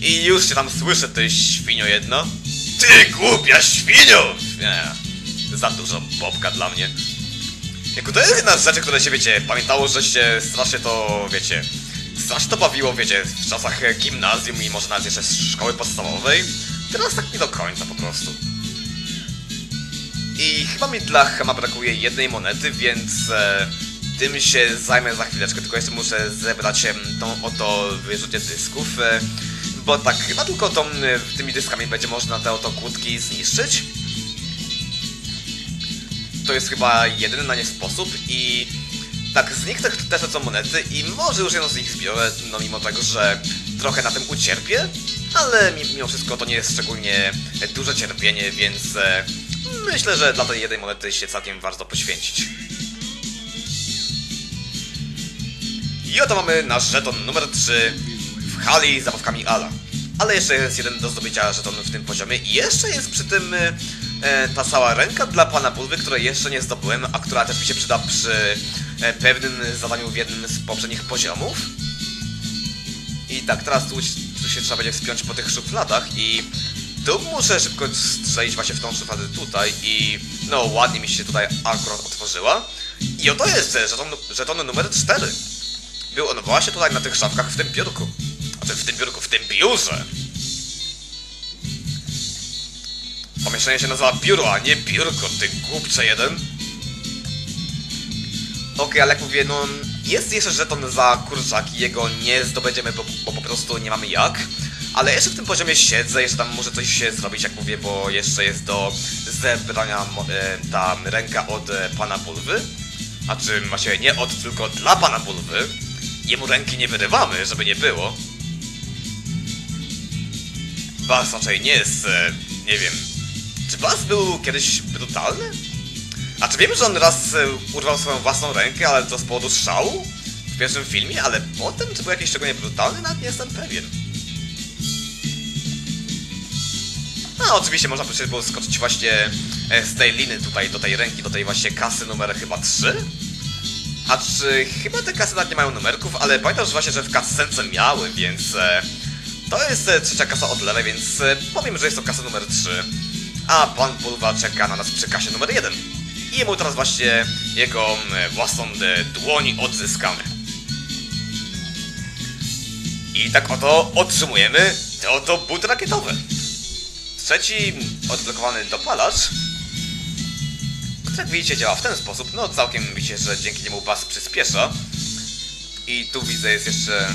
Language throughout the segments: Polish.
I już się tam słyszę, ty świnio jedno. Ty głupia świnio! Nie, za dużo bobka dla mnie. Jako to jest jedna z rzeczy, które się, wiecie, pamiętało, że się strasznie to, wiecie, strasznie to bawiło, wiecie, w czasach gimnazjum i może nawet jeszcze szkoły podstawowej. Teraz tak nie do końca po prostu. I chyba mi dla Hema brakuje jednej monety, więc e, tym się zajmę za chwileczkę, tylko jeszcze muszę zebrać tą oto wyrzucie dysków, e, bo tak chyba tylko tą, e, tymi dyskami będzie można te oto kłódki zniszczyć. To jest chyba jedyny na nie sposób i tak, z nich te- też lecą monety i może już jedną z nich zbiorę, no mimo tego, że trochę na tym ucierpię, ale mi- mimo wszystko to nie jest szczególnie duże cierpienie, więc e, myślę, że dla tej jednej monety się całkiem warto poświęcić. I oto mamy nasz żeton numer 3 hali z zabawkami Ala. Ale jeszcze jest jeden do zdobycia żeton w tym poziomie i jeszcze jest przy tym e, e, ta cała ręka dla pana Bulwy, której jeszcze nie zdobyłem, a która też mi się przyda przy e, pewnym zadaniu w jednym z poprzednich poziomów. I tak, teraz tu, tu się trzeba będzie wspiąć po tych szufladach i tu muszę szybko strzelić właśnie w tą szufladę tutaj i no ładnie mi się tutaj akurat otworzyła. I oto jest e, żeton, żeton numer 4. Był on właśnie tutaj na tych szafkach w tym biurku. W tym biurku, w tym biurze. Pomieszczenie się nazywa biuro, a nie biurko, ty głupcze jeden. Okej, ale jak mówię, no jest jeszcze żeton za kurczaki, jego nie zdobędziemy, bo, bo po prostu nie mamy jak. Ale jeszcze w tym poziomie siedzę, jeszcze tam muszę coś się zrobić, jak mówię, bo jeszcze jest do zebrania e, ta ręka od e, pana Bulwy. A czy macie nie od, tylko dla pana Bulwy. Jemu ręki nie wyrywamy, żeby nie było. Bas raczej nie jest, e, nie wiem. Czy Bas był kiedyś brutalny? A czy wiemy, że on raz e, urwał swoją własną rękę, ale to z powodu szału? W pierwszym filmie, ale potem, czy był jakiś szczególnie brutalny? Nawet nie jestem pewien. A oczywiście można przecież było skoczyć właśnie e, z tej liny tutaj do tej ręki, do tej właśnie kasy numer chyba 3? A czy chyba te kasy nawet nie mają numerków, ale pamiętam, że właśnie, że w kasence miały, więc e, to jest e, trzecia kasa od lewej, więc e, powiem, że jest to kasa numer 3. A pan Bulwa czeka na nas przy kasie numer 1. I jemu teraz właśnie jego e, własną dłoń odzyskamy. I tak oto otrzymujemy te oto buty rakietowe. Trzeci odblokowany dopalacz jak widzicie działa w ten sposób, no całkiem widzicie, że dzięki niemu bas przyspiesza. I tu widzę jest jeszcze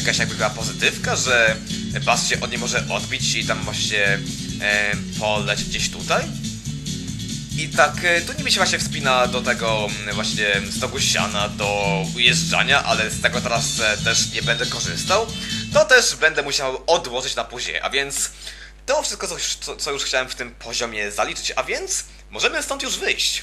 jakaś jakby była pozytywka, że bas się od niej może odbić i tam właśnie e, polecieć gdzieś tutaj. I tak, e, tu niby się właśnie wspina do tego mm, właśnie stogu siana, do ujeżdżania, ale z tego teraz e, też nie będę korzystał. To też będę musiał odłożyć na później, a więc to wszystko, co, co już chciałem w tym poziomie zaliczyć, a więc możemy stąd już wyjść.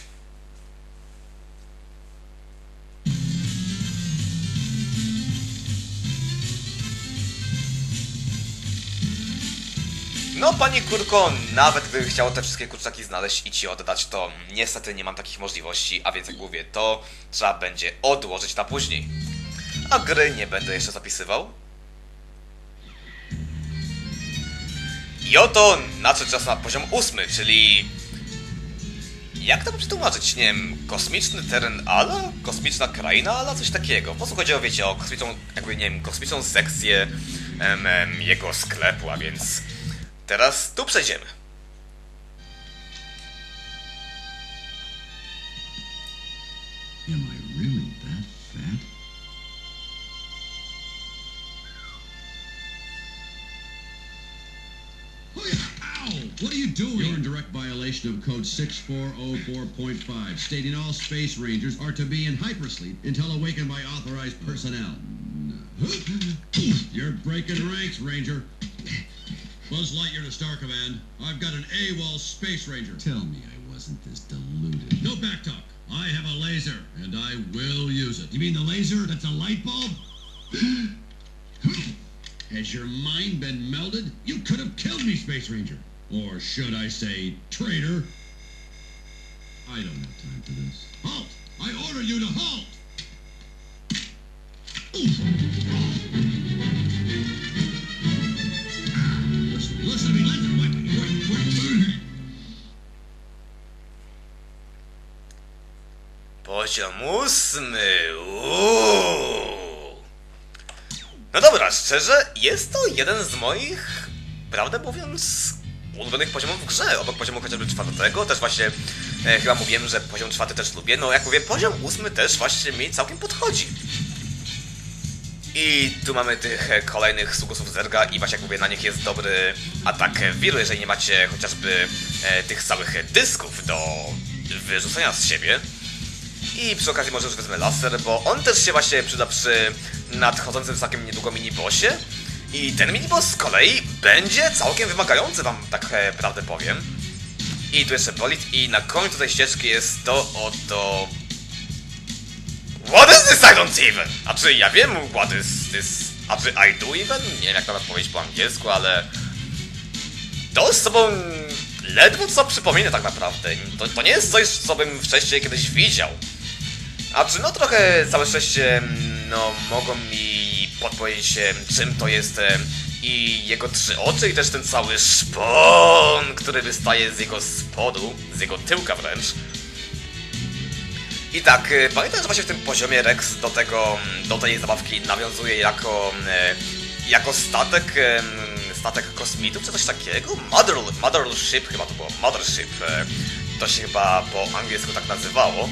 No, pani kurko, nawet gdybym chciał te wszystkie kurczaki znaleźć i ci oddać, to niestety nie mam takich możliwości, a więc jak mówię, to trzeba będzie odłożyć na później. A gry nie będę jeszcze zapisywał. I oto nadszedł czas na poziom ósmy, czyli... Jak to przetłumaczyć? Nie wiem, kosmiczny teren Ala? Kosmiczna kraina Ala? Coś takiego. Po prostu chodzi o, wiecie, o kosmiczną, jakby, nie wiem, kosmiczną sekcję em, em, jego sklepu, a więc... Teraz tu przejdziemy. Am I really that fat? Oh, Ow! What are you doing? You're in direct violation of Code 6404.5, stating all Space Rangers are to be in hypersleep until awakened by authorized personnel. Mm, You're breaking ranks, Ranger. Buzz Lightyear to Star Command. I've got an AWOL Space Ranger. Tell me I wasn't this deluded. No backtalk. I have a laser, and I will use it. You mean the laser that's a light bulb? Has your mind been melded? You could have killed me, Space Ranger. Or should I say, traitor? I don't have time for this. Halt! I order you to halt! poziom ósmy. No dobra, szczerze, jest to jeden z moich, prawdę mówiąc, ulubionych poziomów w grze. Obok poziomu chociażby czwartego, też właśnie e, chyba mówiłem, że poziom czwarty też lubię. No jak mówię, poziom ósmy też właśnie mi całkiem podchodzi. I tu mamy tych e, kolejnych sługusów Zerga i właśnie jak mówię, na nich jest dobry atak wiru, jeżeli nie macie chociażby e, tych całych dysków do wyrzucenia z siebie. I przy okazji może już wezmę laser, bo on też się właśnie przyda przy nadchodzącym całkiem niedługo minibossie. I ten miniboss z kolei będzie całkiem wymagający, wam tak e, prawdę powiem. I tu jeszcze bolid i na końcu tej ścieżki jest to oto... What is this I don't even? A czy ja wiem what is this... A czy I do even? Nie wiem jak to powiedzieć po angielsku, ale... To z sobą ledwo co przypomina tak naprawdę. To, to nie jest coś, co bym wcześniej kiedyś widział. A czy no trochę całe szczęście, no mogą mi podpowiedzieć em, czym to jest i jego trzy oczy i też ten cały szpon, który wystaje z jego spodu, z jego tyłka wręcz. I tak, e, pamiętam, że właśnie w tym poziomie Rex do tego, mm, do tej zabawki nawiązuje jako, e, jako statek, statek kosmitów czy coś takiego? Mother, Mothership chyba to było, Mothership, e, to się chyba po angielsku tak nazywało.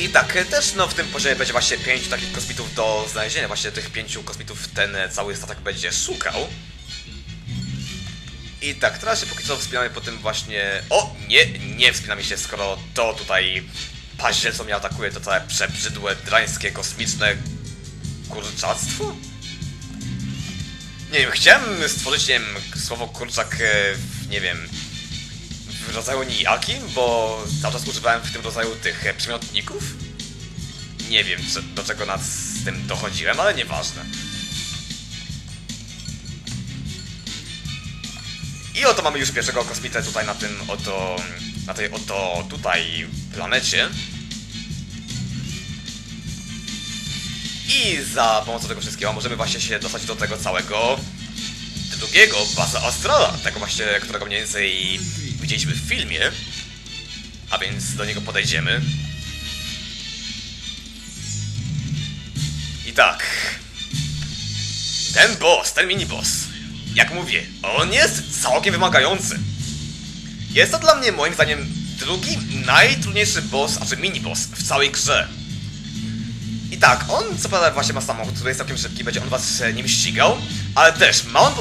I tak, e, też no w tym poziomie będzie właśnie pięciu takich kosmitów do znalezienia, właśnie tych pięciu kosmitów ten e, cały statek będzie szukał. I tak, teraz się póki co wspinamy po tym właśnie... O, nie, nie wspinamy się, skoro to tutaj paździel, co mnie atakuje, to całe przebrzydłe, drańskie, kosmiczne kurczactwo? Nie wiem, chciałem stworzyć, nie wiem, słowo kurczak, e, w, nie wiem, w rodzaju nijakim, bo cały czas używałem w tym rodzaju tych e, przymiotników. Nie wiem, do czego nad tym dochodziłem, ale nieważne. I oto mamy już pierwszego kosmitę tutaj na tym oto, na tej oto tutaj planecie. I za pomocą tego wszystkiego możemy właśnie się dostać do tego całego drugiego baza Astrala, tego właśnie, którego mniej więcej widzieliśmy w filmie. A więc do niego podejdziemy. I tak. Ten boss, ten mini boss, jak mówię, on jest całkiem wymagający. Jest to dla mnie moim zdaniem drugi najtrudniejszy boss, znaczy mini boss w całej grze. I tak, on co prawda właśnie ma samochód, który jest całkiem szybki, będzie on was e, nim ścigał, ale też ma on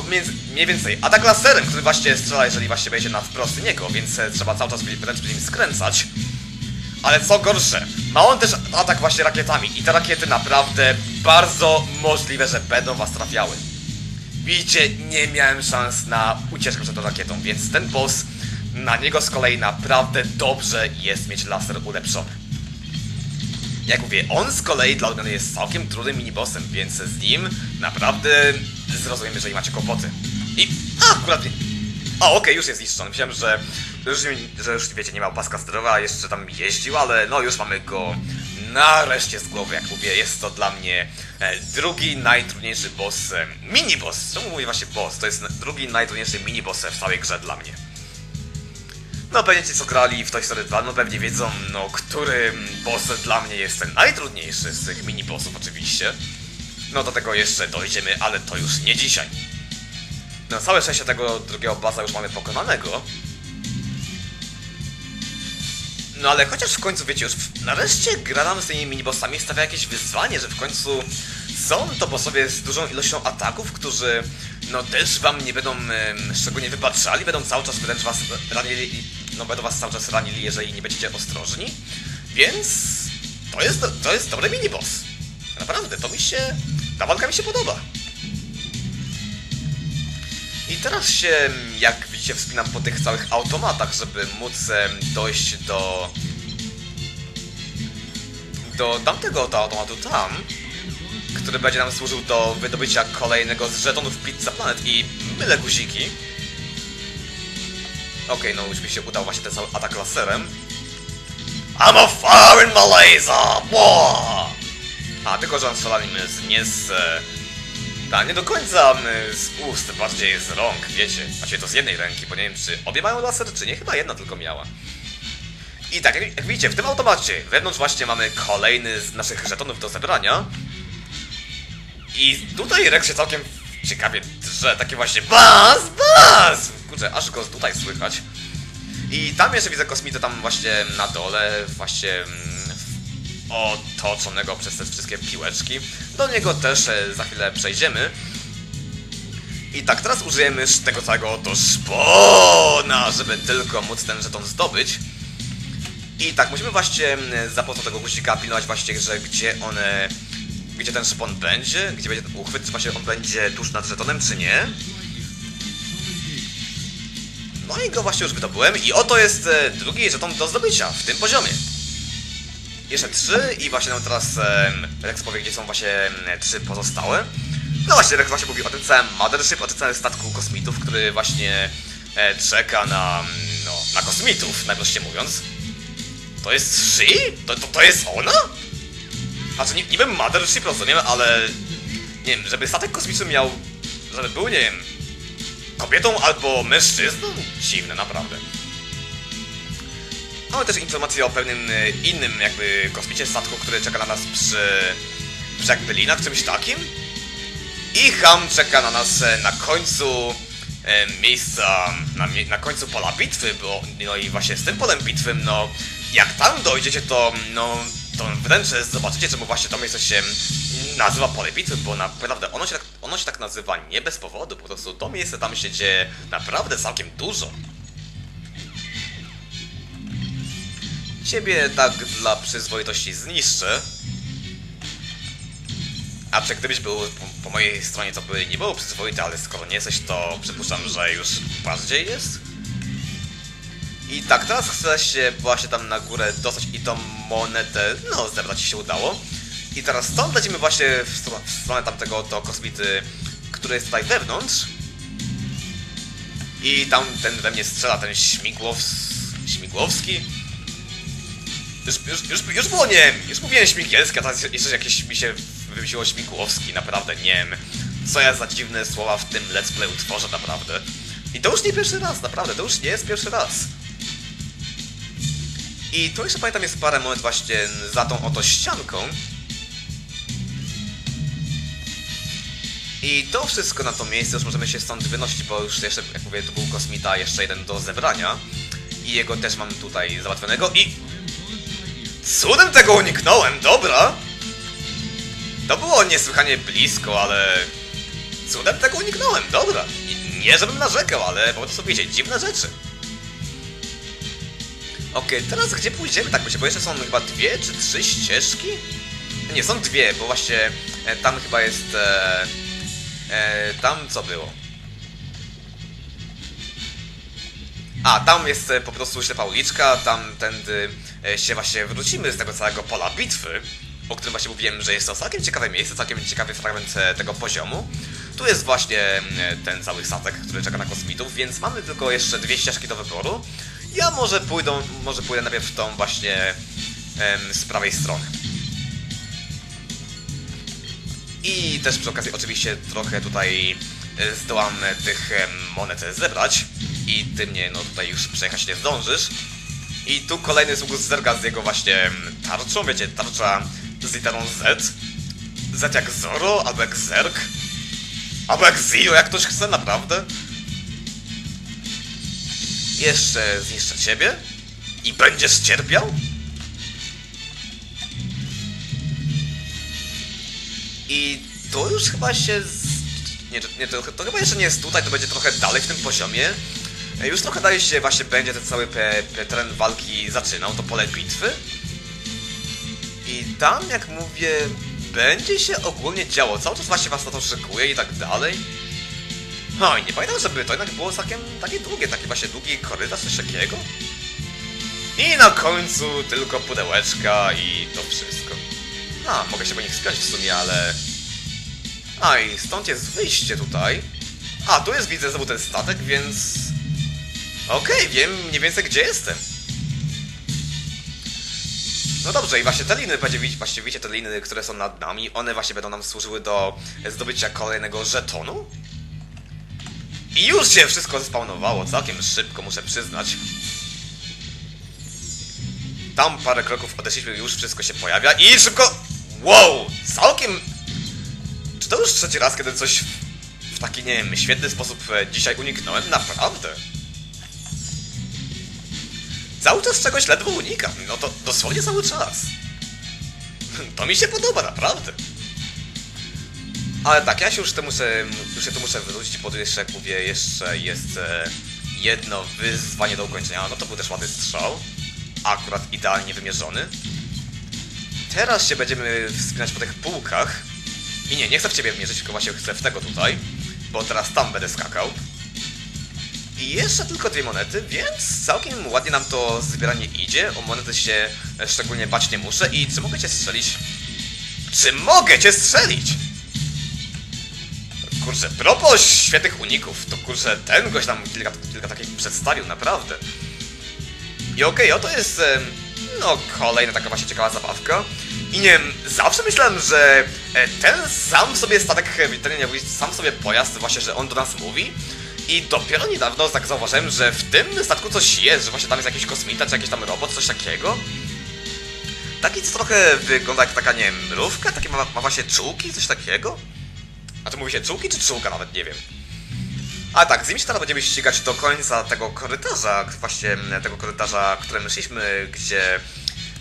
mniej więcej atak laserem, który właśnie strzela, jeżeli właśnie wejdzie na wprost niego, więc e, trzeba cały czas wręcz przy nim skręcać. Ale co gorsze, ma on też atak właśnie rakietami i te rakiety naprawdę bardzo możliwe, że będą was trafiały. Widzicie, nie miałem szans na ucieczkę przed tą rakietą, więc ten boss, na niego z kolei naprawdę dobrze jest mieć laser ulepszony. Jak mówię, on z kolei dla odmiany jest całkiem trudnym minibossem, więc z nim naprawdę zrozumiem, jeżeli macie kłopoty. I a, akurat... A, okej, już jest zniszczony. Myślałem, że już, że już, wiecie, nie miał paska sterowa, jeszcze tam jeździł, ale no już mamy go nareszcie z głowy, jak mówię. Jest to dla mnie e, drugi najtrudniejszy boss, e, mini-boss. Czemu mówię właśnie boss? To jest drugi najtrudniejszy mini-boss w całej grze dla mnie. No ci co grali w Toy Story 2, no pewnie wiedzą, no który boss dla mnie jest ten najtrudniejszy z tych mini-bossów oczywiście. No do tego jeszcze dojdziemy, ale to już nie dzisiaj. No całe szczęście tego drugiego baza już mamy pokonanego. No ale chociaż w końcu wiecie, już nareszcie gra nam z tymi minibossami stawia jakieś wyzwanie, że w końcu są to bossowie z dużą ilością ataków, którzy no też wam nie będą em, szczególnie wybaczali, będą cały czas wręcz was ranili, no będą was cały czas ranili, jeżeli nie będziecie ostrożni. Więc to jest, to jest dobry miniboss. Naprawdę, to mi się, ta walka mi się podoba. I teraz się, jak widzicie, wspinam po tych całych automatach, żeby móc dojść do... do tamtego automatu tam, który będzie nam służył do wydobycia kolejnego z żetonów Pizza Planet i mylę guziki. Okej, no już mi się udał właśnie ten cały atak laserem. I'm a fire in my laser! Wow! A, tylko że on nie z... e, tak, nie do końca mm, z ust, bardziej z rąk, wiecie. Właściwie to z jednej ręki, bo nie wiem czy obie mają laser, czy nie. Chyba jedna tylko miała. I tak, jak widzicie, w tym automacie wewnątrz właśnie mamy kolejny z naszych żetonów do zebrania. I tutaj Rex się całkiem ciekawie drze, takie właśnie BAS! BAS! Kurczę, aż go tutaj słychać. I tam jeszcze widzę kosmitę tam właśnie na dole, właśnie mm, otoczonego przez te wszystkie piłeczki. Do niego też e, za chwilę przejdziemy. I tak, teraz użyjemy tego całego oto szpona, żeby tylko móc ten żeton zdobyć. I tak, musimy właśnie mm, za pomocą tego guzika pilnować właśnie, że gdzie one... Gdzie ten szpon będzie, gdzie będzie ten uchwyt, czy właśnie on będzie tuż nad żetonem, czy nie. No i go właśnie już wydobyłem i oto jest e, drugi żeton do zdobycia w tym poziomie. Jeszcze trzy i właśnie nam teraz Rex powie, gdzie są właśnie trzy pozostałe. No właśnie, Rex właśnie mówi o tym całym Mothership, o tym całym statku kosmitów, który właśnie e, czeka na, mm, no, na kosmitów, najprościej mówiąc. To jest She? To, to, to jest ona? Znaczy, ni- niby Mothership rozumiem, ale... Nie wiem, żeby statek kosmiczny miał... Żeby był, nie wiem... Kobietą albo mężczyzną? Dziwne, naprawdę. Mamy też informację o pewnym e, innym jakby kosmicie statku, który czeka na nas przy... przy jakby linach, czymś takim. I Ham czeka na nas e, na końcu e, miejsca, na, na końcu pola bitwy, bo no i właśnie z tym polem bitwy, no jak tam dojdziecie, to no to wręcz zobaczycie, czemu właśnie to miejsce się nazywa pole bitwy, bo naprawdę ono się, tak, ono się tak nazywa nie bez powodu, po prostu to miejsce tam się dzieje naprawdę całkiem dużo. Ciebie tak dla przyzwoitości zniszczę, a czy gdybyś był po, po mojej stronie, to by nie było przyzwoite, ale skoro nie jesteś, to przypuszczam, że już bardziej jest. I tak, teraz chcę się właśnie tam na górę dostać i tą monetę, no, zebrać się udało. I teraz stąd lecimy właśnie w stronę, w stronę tamtego to kosmity, który jest tutaj wewnątrz. I tam ten we mnie strzela ten śmigłows... śmigłowski. Już, już, już, już było, nie wiem, już mówiłem śmigielski, a teraz jeszcze jakieś mi się wymyśliło śmigłowski, naprawdę, nie wiem. Co ja za dziwne słowa w tym let's play utworzę, naprawdę. I to już nie pierwszy raz, naprawdę, to już nie jest pierwszy raz. I tu jeszcze pamiętam jest parę moment właśnie za tą oto ścianką. I to wszystko na to miejsce już możemy się stąd wynosić, bo już jeszcze, jak mówię, tu był kosmita, jeszcze jeden do zebrania. I jego też mam tutaj załatwionego i... Cudem tego uniknąłem, dobra! To było niesłychanie blisko, ale... Cudem tego uniknąłem, dobra. I nie żebym narzekał, ale po prostu wiecie, dziwne rzeczy. Okej, teraz gdzie pójdziemy tak bo jeszcze są chyba dwie czy trzy ścieżki? Nie, są dwie, bo właśnie e, tam chyba jest... E, e, tam co było? A, tam jest e, po prostu ślepa uliczka, tamtędy e, się właśnie wrócimy z tego całego pola bitwy, o którym właśnie mówiłem, że jest to całkiem ciekawe miejsce, całkiem ciekawy fragment tego poziomu. Tu jest właśnie e, ten cały statek, który czeka na kosmitów, więc mamy tylko jeszcze dwie ścieżki do wyboru. Ja może pójdę, może pójdę najpierw w tą właśnie em, z prawej strony. I też przy okazji oczywiście trochę tutaj e, zdołam tych monet zebrać i ty mnie no tutaj już przejechać nie zdążysz. I tu kolejny sług zerga z jego właśnie tarczą, wiecie, tarcza z literą Z. Z jak Zoro, albo jak Zerg. Albo jak Zio, jak ktoś chce, naprawdę. Jeszcze zniszczę ciebie i będziesz cierpiał? I to już chyba się z... Nie, nie to, to chyba jeszcze nie jest tutaj, to będzie trochę dalej w tym poziomie. E, Już trochę dalej się właśnie będzie ten cały pe, pe, teren walki zaczynał, to pole bitwy. I tam, jak mówię, będzie się ogólnie działo. Cały czas właśnie was na to szykuje i tak dalej. No i nie pamiętam, żeby to jednak było całkiem takie długie, taki właśnie długi korytarz, coś takiego. I na końcu tylko pudełeczka i to wszystko. A, mogę się po nich spiąć w sumie, ale... A, i stąd jest wyjście tutaj. A, tu jest, widzę, znowu ten statek, więc... Okej, wiem mniej więcej, gdzie jestem. No dobrze, i właśnie te liny, właśnie widzicie te liny, które są nad nami, one właśnie będą nam służyły do zdobycia kolejnego żetonu. I już się wszystko zespawnowało, całkiem szybko, muszę przyznać. tam parę kroków odeszliśmy, już wszystko się pojawia i szybko... Wow! Całkiem... Czy to już trzeci raz, kiedy coś w, taki, nie wiem, świetny sposób e, dzisiaj uniknąłem? Naprawdę. Cały czas czegoś ledwo unikam. No to dosłownie cały czas. To mi się podoba, naprawdę. Ale tak, ja się już, to muszę, już się tu muszę wrócić, tu jeszcze, mówię, jeszcze jest e, jedno wyzwanie do ukończenia. No to był też ładny strzał. Akurat idealnie wymierzony. Teraz się będziemy wspinać po tych półkach. I nie, nie chcę w ciebie mierzyć, tylko właśnie chcę w tego tutaj. Bo teraz tam będę skakał. I jeszcze tylko dwie monety, więc całkiem ładnie nam to zbieranie idzie. O monety się e, szczególnie bać nie muszę. I czy mogę cię strzelić? Czy mogę cię strzelić? Kurczę, propos świetnych uników, to kurczę, ten gość nam kilka, kilka takich przedstawił, naprawdę. I okej, oto jest, no, kolejna taka właśnie ciekawa zabawka. I nie wiem, zawsze myślałem, że e, ten sam sobie statek, ten nie sam sobie pojazd, właśnie, że on do nas mówi. I dopiero niedawno tak zauważyłem, że w tym statku coś jest, że właśnie tam jest jakiś kosmita, czy jakiś tam robot, coś takiego. Taki co trochę wygląda jak taka, nie wiem, mrówka, takie ma, ma właśnie czułki, coś takiego. A to mówi się czułki czy czułka nawet, nie wiem. A tak, z nim się teraz będziemy ścigać do końca tego korytarza, właśnie tego korytarza, którym szliśmy, gdzie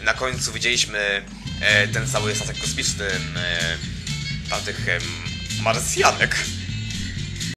na końcu widzieliśmy e, ten cały statek kosmiczny e, tamtych e, Marsjanek.